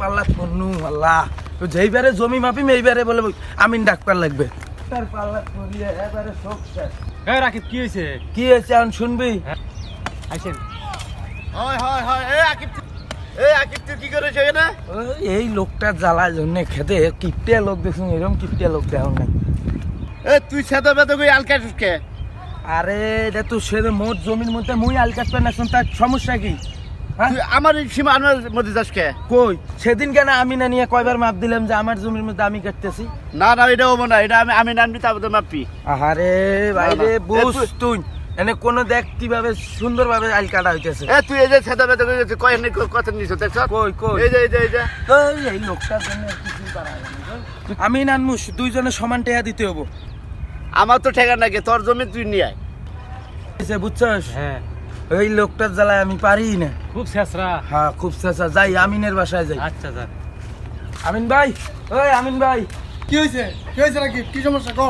পাল্লা পন্নু আল্লাহ। তো যেইবারে জমি মাপিম এইবারে বলে আমিন ডাক্তার লাগবে। তার পাল্লা পরিয়ে এবারে সব শেষ এ রাকিব কি হয়েছে কি হয়েছে এখন শুনবি? আইসেন। হয় হয় হয় এই আকিব তুই- এই আকিব তুই কি করেছ এখানে? এই লোকটা জ্বালার জন্য খেতে কিপটিয়া লোক দেখুন এরকম কিপটিয়া লোক দেওয়া নাই। এ তুই সেটা বেদে কই আলকা টুসকে আরে এটা তো সে মোট জমির মধ্যে মুই আলকাত পেন তার সমস্যা কি? হ্যাঁ আমার সীমা আমার মধ্যে যাস কে? কই? সেদিন কেন আমি না নিয়ে কয়বার মাপ দিলাম যে আমার জমির মধ্যে আমি কাটতেছি? না না এটা হব না এটা আমি আমি নামবি তারপরে মাপি। আহারে না, না। বুঝ তুই- তুই এনে কোন দেখ কীভাবে সুন্দর ভাবে আইল কাটা হইতেছে। এ তুই এই যে সেটা বেদে কই গেছিস কয় নি কথা নিছ দেখছ কই কই? এই যে এই যে এই যে। এই লোকটার জন্য না, কই। আমি নানমুস দুইজনে সমান টেহা দিতে হব। আমার তো ঠেকা নাকি তোর জমি তুই নিয়ে আয়। বুঝছে, বুঝছস? হ্যাঁ। এই লোকটার জ্বালায় আমি পারি না। খুব শেষরা। হ্যাঁ খুব চেষ্টা যাই আমিনের বাসায় যাই। আচ্ছা যা আমিন ভাই ওই আমিন ভাই। কি হয়েছে? কি হয়েছে রাকিব? কি সমস্যা? কো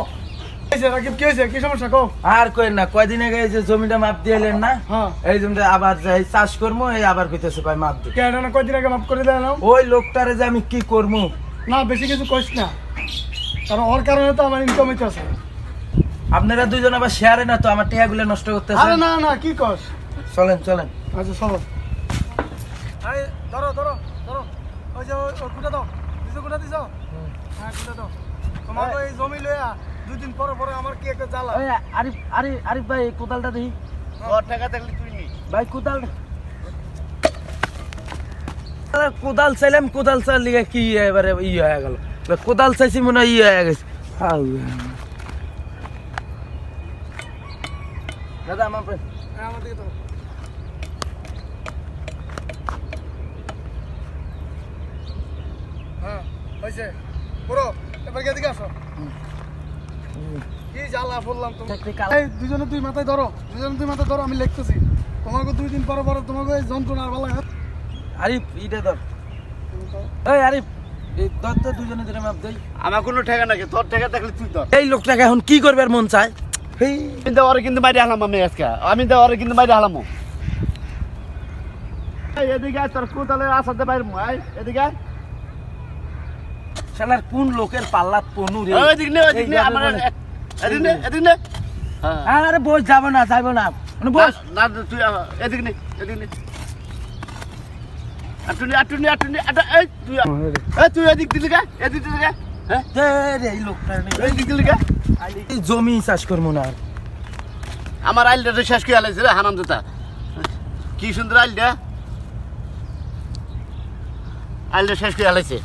হয়েছে রাকিব? কি হয়েছে? কি সমস্যা? কো আর কই না কয়দিন আগে যে জমিটা মাপ দিয়ে এলেন না? হ্যাঁ। এই জমিটা আবার যাই চাষ করব এই আবার কইতেছে মাপ দিই কে না কয়দিন আগে করে দিলাম ওই লোকটারে যে আমি কি করব না বেশি কিছু কইস না। কারণ ওর কারণে তো আমার ইনকাম হইতেছে। আপনারা দুজন আবার শেয়ারে না তো আমার টেহাগুলো নষ্ট আরে করতেছেন না না কি কস? চলেন চলেন। আচ্ছা চলো। আরে ধরো ধরো ধরো। ওই যে ওই কুটা দাও। দিছো কুটা দিছো? হ্যাঁ কুটা দাও। তোমার এই জমি লইয়া দুই দিন পরে পরে আমার কি একটা জ্বালা? ওই আরিফ আরিফ আরিফ ভাই কোদালটা দেখি। তোর ঠেকা থাকলে তুই নি। ভাই কোদাল আরে, কোদাল চাইলাম কোদাল চাল লিগে কি এবারে ই হয়ে গেল। কোদাল চাইছি মনে হয় ই হয়ে গেছে। দাদা আমার পে- হ্যাঁ আমার দিকে ধরো হ্যাঁ হয়েছে। পুরো এবার আসো। কি জ্বালা বললাম তুমি এই দুজনে তুই মাথায় ধরো দুজনে তুই মাথায় ধরো আমি লিখতেছি। তোমাকে দুই দিন পরে পরে তোমাকে এই বেলা আরিফ ইটা ধর। এই আরিফ এই ধর তো দুজনে ধরে মাপ দেই। আমার কোনো ঠেকা নাকি তোর ঠেকা তুই ধর। এই লোকটাকে এখন কি মন চায়? আমি কিন্তু হালাম আমি আজকে। কিন্তু হালাম। এদিকে আয়, তোর কোতালে আসাতে বাইরে এদিকে। শালার কোন লোকের পাল্লাত পনু রে? ওই দিক নে ওই দিক নে আমার এদিক নে এদিক নে। হ্যাঁ। আরে বস যাব না যাইব না। মানে বস। না তুই এদিক নে এদিক নে। আটুনি আটুনি আটুনি আটা এই তুই এই তুই এদিক দিলি কা? এদিক দিলি কা? হ্যাঁ? জমি চাষ করব না আমার আইলটা তো শেষ করে আলাইছে রে হারাম দাদা কি সুন্দর আইলটা আইলটা শেষ করে আলাইছে।